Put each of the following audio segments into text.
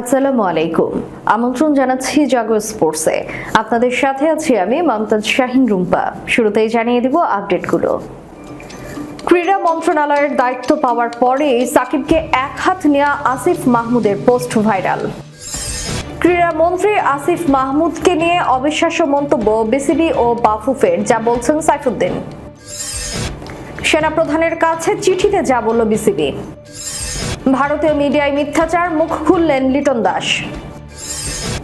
আসসালামু আলাইকুম। আমন্ত্রণ জানাচ্ছি জাগো স্পোর্টসে। আপনাদের সাথে আছি আমি মমতাজ শাহিন রুম্পা। শুরুতেই জানিয়ে দিব আপডেটগুলো। ক্রীড়া মন্ত্রণালয়ের দায়িত্ব পাওয়ার পরে সাকিবকে এক হাত নেওয়া আসিফ মাহমুদের পোস্ট ভাইরাল। ক্রীড়া মন্ত্রী আসিফ মাহমুদকে নিয়ে অবিশ্বাস্য মন্তব্য বিসিবি ও বাফুফের, যা বলছেন সাইফুদ্দিন। সেনাপ্রধানের কাছে চিঠিতে যা বলল বিসিবি। ভারতীয় মিডিয়ায় মিথ্যাচার, মুখ খুললেন লিটন দাস।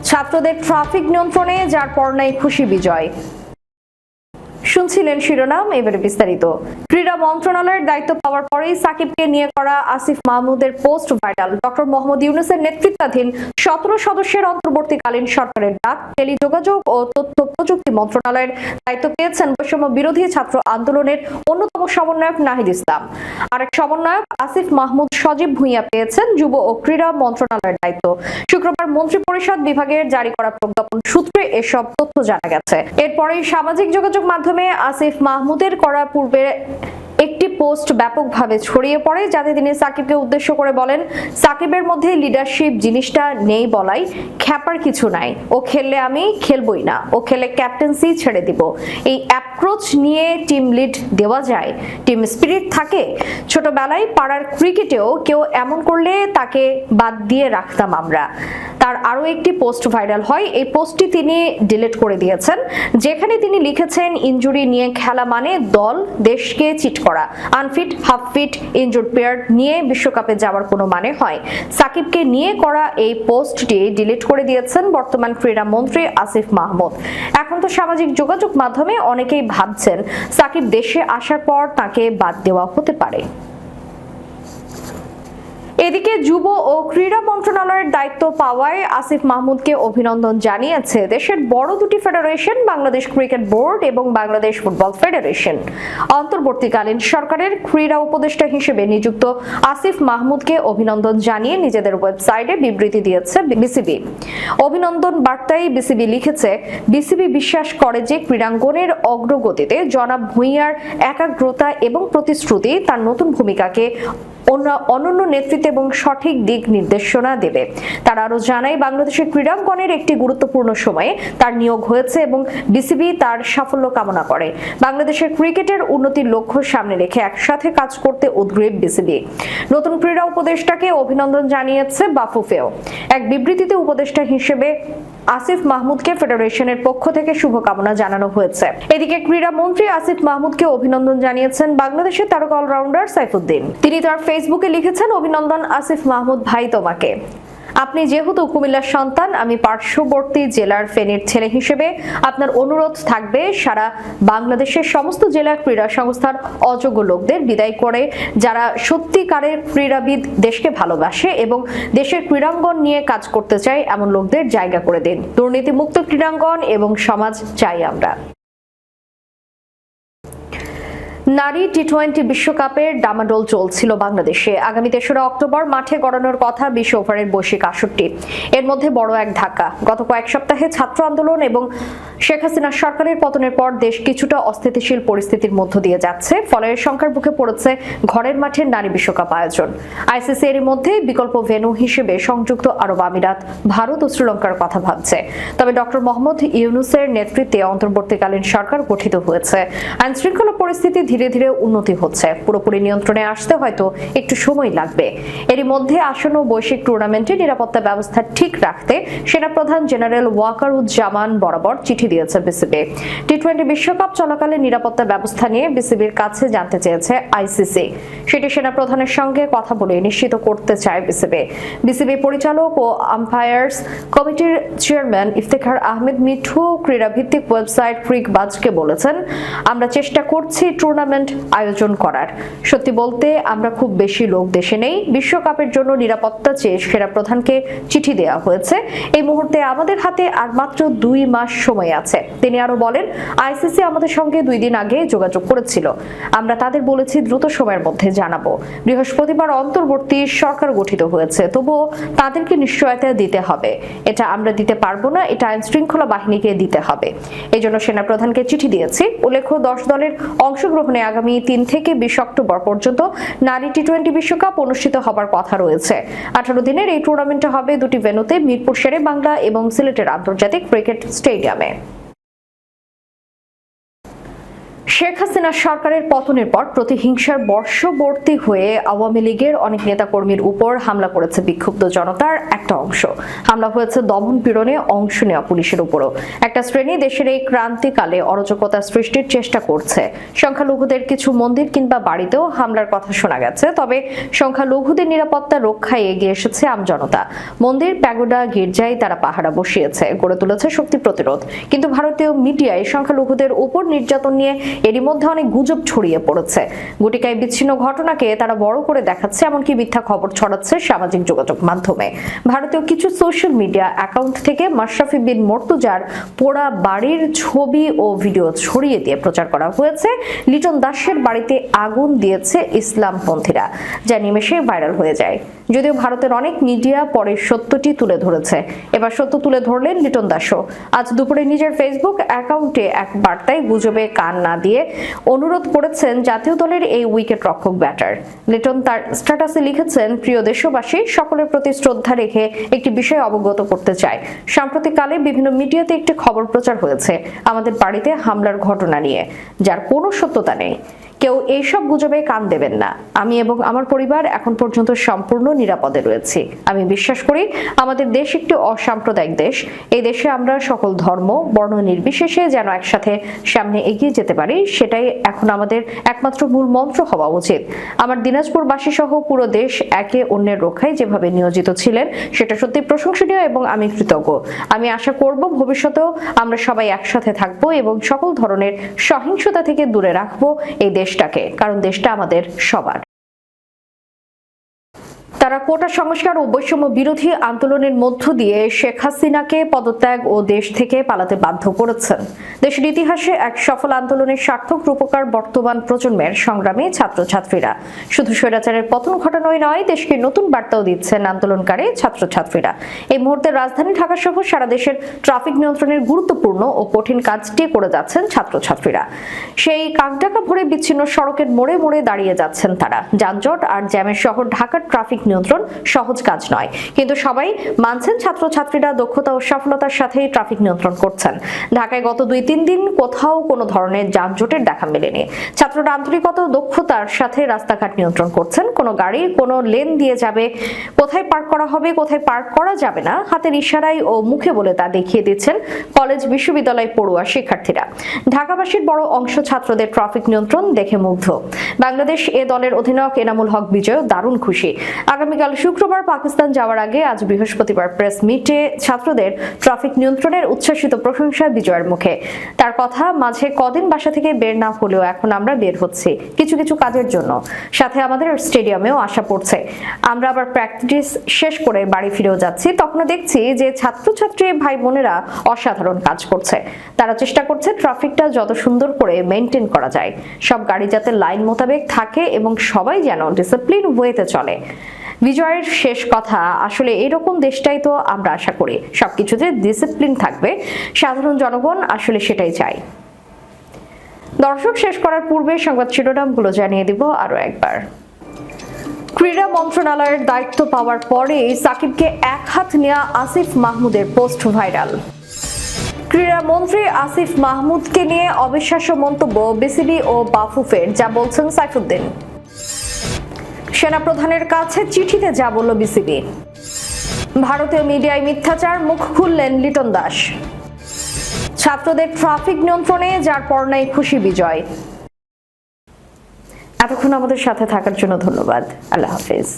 ছাত্রদের ট্রাফিক নিয়ন্ত্রণে, যার পর নাই খুশি বিজয়। শুনছিলেন শিরোনাম, এবারে বিস্তারিত। ক্রীড়া মন্ত্রণালয়ের দায়িত্ব পাওয়ার পরেই সাকিবকে নিয়ে করা আসিফ মাহমুদের পোস্ট ভাইরাল। ডক্টর মোহাম্মদ ইউনুসের নেতৃত্বাধীন সতেরো সদস্যের অন্তর্বর্তীকালীন সরকারের ডাক, টেলিযোগাযোগ ও তথ্য প্রযুক্তি মন্ত্রণালয়ের দায়িত্ব পেয়েছেন বৈষম্য বিরোধী ছাত্র আন্দোলনের অন্যতম সমন্বয়ক নাহিদ ইসলাম। আরেক সমন্বয়ক আসিফ মাহমুদ সজীব ভুঁইয়া পেয়েছেন যুব ও ক্রীড়া মন্ত্রণালয়ের দায়িত্ব। শুক্রবার মন্ত্রিপরিষদ বিভাগের জারি করা প্রজ্ঞাপন সূত্রে এসব তথ্য জানা গেছে। এরপরেই সামাজিক যোগাযোগ মাধ্যমে আসিফ মাহমুদের করা পূর্বে একটি পোস্ট ব্যাপকভাবে ছড়িয়ে পড়ে, যাতে তিনি সাকিবকে উদ্দেশ্য করে বলেন, সাকিবের মধ্যে লিডারশিপ জিনিসটা নেই বলাই, খ্যাপার কিছু নাই। ও খেললে আমি খেলবই না, ও খেলে ক্যাপ্টেন্সি ছেড়ে দিব। এই অ্যাপ্রোচ নিয়ে টিম লিড দেওয়া যায়? টিম স্পিরিট থাকে? ছোটবেলায় পাড়ার ক্রিকেটেও কেউ এমন করলে তাকে বাদ দিয়ে রাখতাম আমরা। তার আরও একটি পোস্ট ভাইরাল হয়। এই পোস্টটি তিনি ডিলিট করে দিয়েছেন, যেখানে তিনি লিখেছেন, ইনজুরি নিয়ে খেলা মানে দল, দেশকে চিট করা unfit half fit injured player নিয়ে বিশ্বকাপে যাওয়ার কোনো মানে হয়। সাকিবকে নিয়ে করা এই পোস্টটি ডিলিট করে দিয়েছেন বর্তমান ক্রীড়া মন্ত্রী আসিফ মাহমুদ। এখন তো সামাজিক যোগাযোগ মাধ্যমে অনেকেই ভাবছেন, সাকিব দেশে আসার পর তাকে বাদ দেওয়া হতে পারে। এদিকে যুব ও ক্রীড়া মন্ত্রণালয়ের দায়িত্ব পাওয়ায় আসিফ মাহমুদকে অভিনন্দন জানিয়েছে দেশের বড় দুটি ফেডারেশন, বাংলাদেশ ক্রিকেট বোর্ড এবং বাংলাদেশ ফুটবল ফেডারেশন। অন্তর্বর্তীকালীন সরকারের ক্রীড়া উপদেষ্টা হিসেবে নিযুক্ত আসিফ মাহমুদকে অভিনন্দন জানিয়ে নিজেদের ওয়েবসাইটে বিবৃতি দিয়েছে বিসিবি। অভিনন্দন বার্তায় বিসিবি লিখেছে, বিসিবি বিশ্বাস করে যে ক্রীড়াঙ্গনের অগ্রগতিতে জনাব ভুঁইয়ার একাগ্রতা এবং প্রতিশ্রুতি তার নতুন ভূমিকাকে অন্য- অনন্য নেতৃত্ব এবং সঠিক দিক নির্দেশনা দেবে। তারা আরও জানায়, বাংলাদেশের ক্রীড়াঙ্গনের একটি গুরুত্বপূর্ণ সময়ে তার নিয়োগ হয়েছে এবং বিসিবি তার সাফল্য কামনা করে। বাংলাদেশের ক্রিকেটের উন্নতির লক্ষ্য সামনে রেখে একসাথে কাজ করতে উদ্গ্রীব বিসিবি। নতুন ক্রীড়া উপদেষ্টাকে অভিনন্দন জানিয়েছে বাফুফেও। এক বিবৃতিতে উপদেষ্টা হিসেবে আসিফ মাহমুদকে ফেডারেশনের পক্ষ থেকে শুভকামনা জানানো হয়েছে। এদিকে ক্রীড়া মন্ত্রী আসিফ মাহমুদকে অভিনন্দন জানিয়েছেন বাংলাদেশের তারকা অলরাউন্ডার সাইফুদ্দিন। তিনি তার ফেসবুকে লিখেছেন, অভিনন্দন আসিফ মাহমুদ ভাই তোমাকে। আপনি যেহেতু কুমিল্লার সন্তান, আমি পার্শ্ববর্তী জেলার ফেনীর ছেলে হিসেবে আপনার অনুরোধ থাকবে, সারা বাংলাদেশের সমস্ত জেলা ক্রীড়া সংস্থার অযোগ্য লোকদের বিদায় করে যারা সত্যিকারের ক্রীড়াবিদ দেশকে ভালোবাসে এবং দেশের ক্রীড়াঙ্গন নিয়ে কাজ করতে চায়, এমন লোকদের জায়গা করে দিন। দুর্নীতিমুক্ত ক্রীড়াঙ্গন এবং সমাজ চাই আমরা। নারী টি টোয়েন্টি বিশ্বকাপের ডামাডোল চলছিল বাংলাদেশে। আগামী তেসরা অক্টোবর মাঠে গড়ানোর কথা বিশ্ব ওভারের বৈশ্বিক আসরটি। এর মধ্যে বড় এক ধাক্কা। গত কয়েক সপ্তাহে ছাত্র আন্দোলন এবং শেখ হাসিনার সরকারের পতনের পর দেশ কিছুটা অস্থিতিশীল পরিস্থিতির মধ্য দিয়ে যাচ্ছে, ফলে সংখ্যার বুকে পড়েছে ঘরের মাঠে নারী বিশ্বকাপ আয়োজন। আইসিসি এর মধ্যে বিকল্প ভেন্যু হিসেবে সংযুক্ত আরব আমিরাত, ভারত ও শ্রীলঙ্কার কথা ভাবছে। তবে ডক্টর মোহাম্মদ ইউনুসের নেতৃত্বে অন্তর্বর্তীকালীন সরকার গঠিত হয়েছে। আইন শৃঙ্খলা পরিস্থিতি ধীরে ধীরে উন্নতি হচ্ছে। পুরোপুরি নিয়ন্ত্রণে আসতে হয়তো একটু সময় লাগবে। এরই মধ্যে আসন্ন বৈশ্বিক টুর্নামেন্টে নিরাপত্তা ব্যবস্থা ঠিক রাখতে সেনাপ্রধান জেনারেল ওয়াকারুজ্জামান বরাবর চিঠি দিয়েছে বিসিবি। টি টোয়েন্টি বিশ্বকাপ চলাকালে নিরাপত্তা ব্যবস্থা নিয়ে বিসিবির কাছে জানতে চেয়েছে আইসিসি। সেটি সেনাপ্রধানের সঙ্গে কথা বলে নিশ্চিত করতে চায় বিসিবি। বিসিবি পরিচালক ও আম্পায়ার্স কমিটির চেয়ারম্যান ইফতেখার আহমেদ মিঠু ক্রীড়াভিত্তিক ওয়েবসাইট ক্রিক বাজকে বলেছেন, আমরা চেষ্টা করছি টুর্নামেন্ট আয়োজন করার। সত্যি বলতে, আমরা খুব বেশি লোক দেশে নেই। বিশ্বকাপের জন্য নিরাপত্তা চেয়ে সেরা প্রধানকে চিঠি দেওয়া হয়েছে। এই মুহূর্তে আমাদের হাতে আর মাত্র দুই মাস সময় আছে। তিনি আরও বলেন, আইসিসি আমাদের সঙ্গে দুই দিন আগে যোগাযোগ করেছিল। আমরা তাদের বলেছি, দ্রুত সময়ের মধ্যে জানাব। বৃহস্পতিবার অন্তর্বর্তী সরকার গঠিত হয়েছে। তবুও তাদেরকে নিশ্চয়তা দিতে হবে। এটা আমরা দিতে পারব না, এটা আইন শৃঙ্খলা বাহিনীকে দিতে হবে। এই জন্য সেনাপ্রধানকে চিঠি দিয়েছি। উল্লেখ্য, দশ দলের অংশগ্রহণে লন্ডনে আগামী তিন থেকে বিশ অক্টোবর পর্যন্ত নারী টি টোয়েন্টি বিশ্বকাপ অনুষ্ঠিত হবার কথা রয়েছে। আঠারো দিনের এই টুর্নামেন্টে হবে দুটি ভেন্যুতে, মিরপুর শেরে বাংলা এবং সিলেটের আন্তর্জাতিক ক্রিকেট স্টেডিয়ামে। শেখ হাসিনা সরকারের পতনের পর প্রতিহিংসার বর্ষবর্তী হয়ে আওয়ামী লীগের অনেক নেতাকর্মীর উপর হামলা করেছে বিক্ষুব্ধ জনতার একটা অংশ। হামলা হয়েছে দমন পীড়নে অংশ নেওয়া পুলিশের উপরও। একটা শ্রেণি দেশের এই ক্রান্তিকালে অরাজকতা সৃষ্টির চেষ্টা করছে। সংখ্যালঘুদের কিছু মন্দির কিংবা বাড়িতেও হামলার কথা শোনা গেছে, তবে সংখ্যালঘুদের নিরাপত্তা রক্ষায় এগিয়ে এসেছে আমজনতা মন্দির, প্যাগোডা, গির্জায় তারা পাহারা বসিয়েছে, গড়ে তুলেছে শক্তি প্রতিরোধ। কিন্তু ভারতীয় মিডিয়ায় সংখ্যালঘুদের উপর নির্যাতন নিয়ে এরই মধ্যে অনেক গুজব ছড়িয়ে পড়েছে। গুটিকায় বিচ্ছিন্ন ঘটনাকে তারা বড় করে দেখাচ্ছে, এমনকি মিথ্যা খবর ছড়াচ্ছে সামাজিক যোগাযোগ মাধ্যমে। ভারতীয় কিছু সোশ্যাল মিডিয়া অ্যাকাউন্ট থেকে মাশরাফি বিন মর্তুজার পোড়া বাড়ির ছবি ও ভিডিও ছড়িয়ে দিয়ে প্রচার করা হয়েছে। লিটন দাসের বাড়িতে আগুন দিয়েছে ইসলামপন্থীরা, যা নিমেষে ভাইরাল হয়ে যায়। যদিও ভারতের অনেক মিডিয়া পরে সত্যটি তুলে ধরেছে। এবার সত্য তুলে ধরলেন লিটন দাসও। আজ দুপুরে নিজের ফেসবুক অ্যাকাউন্টে এক বার্তায় গুজবে কান না দিয়ে অনুরোধ করেছেন জাতীয় দলের এই উইকেট রক্ষক ব্যাটার। লিটন তার স্ট্যাটাসে লিখেছেন, প্রিয় দেশবাসী, সকলের প্রতি শ্রদ্ধা রেখে একটি বিষয় অবগত করতে চাই। সাম্প্রতিককালে বিভিন্ন মিডিয়াতে একটি খবর প্রচার হয়েছে আমাদের বাড়িতে হামলার ঘটনা নিয়ে, যার কোনো সত্যতা নেই। কেউ এইসব গুজবে কান দেবেন না। আমি এবং আমার পরিবার এখন পর্যন্ত সম্পূর্ণ নিরাপদে রয়েছি। আমি বিশ্বাস করি আমাদের দেশ একটি অসাম্প্রদায়িক দেশ। এই দেশে আমরা সকল ধর্ম, বর্ণ নির্বিশেষে যেন একসাথে সামনে এগিয়ে যেতে পারি, সেটাই এখন আমাদের একমাত্র মূল মন্ত্র হওয়া উচিত। আমার দিনাজপুরবাসী সহ পুরো দেশ একে অন্যের রক্ষায় যেভাবে নিয়োজিত ছিলেন, সেটা সত্যি প্রশংসনীয় এবং আমি কৃতজ্ঞ। আমি আশা করব ভবিষ্যতেও আমরা সবাই একসাথে থাকব এবং সকল ধরনের সহিংসতা থেকে দূরে রাখব। এই দেশটাকে কারণ দেশটা আমাদের সবার। তারা কোটা সংস্কার ও বৈষম্য বিরোধী আন্দোলনের মধ্য দিয়ে শেখ হাসিনাকে পদত্যাগ ও দেশ থেকে পালাতে বাধ্য করেছেন। দেশের ইতিহাসে এক সফল আন্দোলনের সার্থক রূপকার বর্তমান প্রজন্মের সংগ্রামী ছাত্রছাত্রীরা। শুধু স্বৈরাচারের পতন ঘটানোই নয়, দেশকে নতুন বার্তাও দিচ্ছেন আন্দোলনকারী ছাত্রছাত্রীরা। এই মুহূর্তে রাজধানী ঢাকা সহ সারা দেশের ট্রাফিক নিয়ন্ত্রণের গুরুত্বপূর্ণ ও কঠিন কাজটি করে যাচ্ছেন ছাত্রছাত্রীরা। সেই কাকডাকা ভরে বিচ্ছিন্ন সড়কের মোড়ে মোড়ে দাঁড়িয়ে যাচ্ছেন তারা। যানজট আর জ্যামের শহর ঢাকার ট্রাফিক নিয়ন্ত্রণ সহজ কাজ নয়। কিন্তু সবাই মানছেন ছাত্রছাত্রীরা দক্ষতা ও সফলতার সাথে ট্রাফিক নিয়ন্ত্রণ করছেন। ঢাকায় গত দুই তিন দিন কোথাও কোনো ধরনের যানজটের দেখা মেলেনি। ছাত্ররা আন্তরিকতা দক্ষতার সাথে রাস্তাঘাট নিয়ন্ত্রণ করছেন। কোনো গাড়ি, কোনো লেন দিয়ে যাবে, কোথায় পার্ক করা হবে, কোথায় পার্ক করা যাবে না, হাতের ইশারায় ও মুখে বলে তা দেখিয়ে দিচ্ছেন কলেজ, বিশ্ববিদ্যালয় পড়ুয়া শিক্ষার্থীরা। ঢাকাবাসীর বড় অংশ ছাত্রদের ট্রাফিক নিয়ন্ত্রণ দেখে মুগ্ধ। বাংলাদেশ এ দলের অধিনায়ক এনামুল হক বিজয় দারুণ খুশি। আগামীকাল শুক্রবার পাকিস্তান যাওয়ার আগে আজ বৃহস্পতিবার প্রেস মিটে ছাত্রদের ট্রাফিক নিয়ন্ত্রণের উচ্ছ্বাসিত প্রশংসা বিজয়ের মুখে। তার কথা, মাঝে কদিন বাসা থেকে বের না হলেও এখন আমরা বের হচ্ছি, কিছু কিছু কাজের জন্য। সাথে আমাদের স্টেডিয়ামেও আসা পড়ছে। আমরা আবার প্র্যাকটিস শেষ করে বাড়ি ফিরেও যাচ্ছি। তখন দেখছি যে ছাত্রছাত্রী ভাই বোনেরা অসাধারণ কাজ করছে। তারা চেষ্টা করছে ট্রাফিকটা যত সুন্দর করে মেনটেন করা যায়। সব গাড়ি যাতে লাইন মোতাবেক থাকে এবং সবাই যেন ডিসিপ্লিন ওয়েতে চলে। বিজয়ের শেষ কথা, আসলে এরকম দেশটাই তো আমরা আশা করি। সবকিছুতে ডিসিপ্লিন থাকবে। সাধারণ জনগণ আসলে সেটাই চায়। দর্শক, শেষ করার পূর্বে সংবাদ শিরোনামগুলো জানিয়ে দিব আরও একবার। ক্রীড়া মন্ত্রণালয়ের দায়িত্ব পাওয়ার পরেই সাকিবকে এক হাত নেওয়া আসিফ মাহমুদের পোস্ট ভাইরাল। ক্রীড়া মন্ত্রী আসিফ মাহমুদকে নিয়ে অবিশ্বাস্য মন্তব্য বিসিবি ও বাফুফের, যা বলছেন সাইফুদ্দিন। সেনাপ্রধানের কাছে চিঠিতে যা বলল বিসিবি। ভারতীয় মিডিয়ায় মিথ্যাচার, মুখ খুললেন লিটন দাস। ছাত্রদের ট্রাফিক নিয়ন্ত্রণে, যার পর নাই খুশি বিজয়। এতক্ষণ আমাদের সাথে থাকার জন্য ধন্যবাদ। আল্লাহ হাফিজ।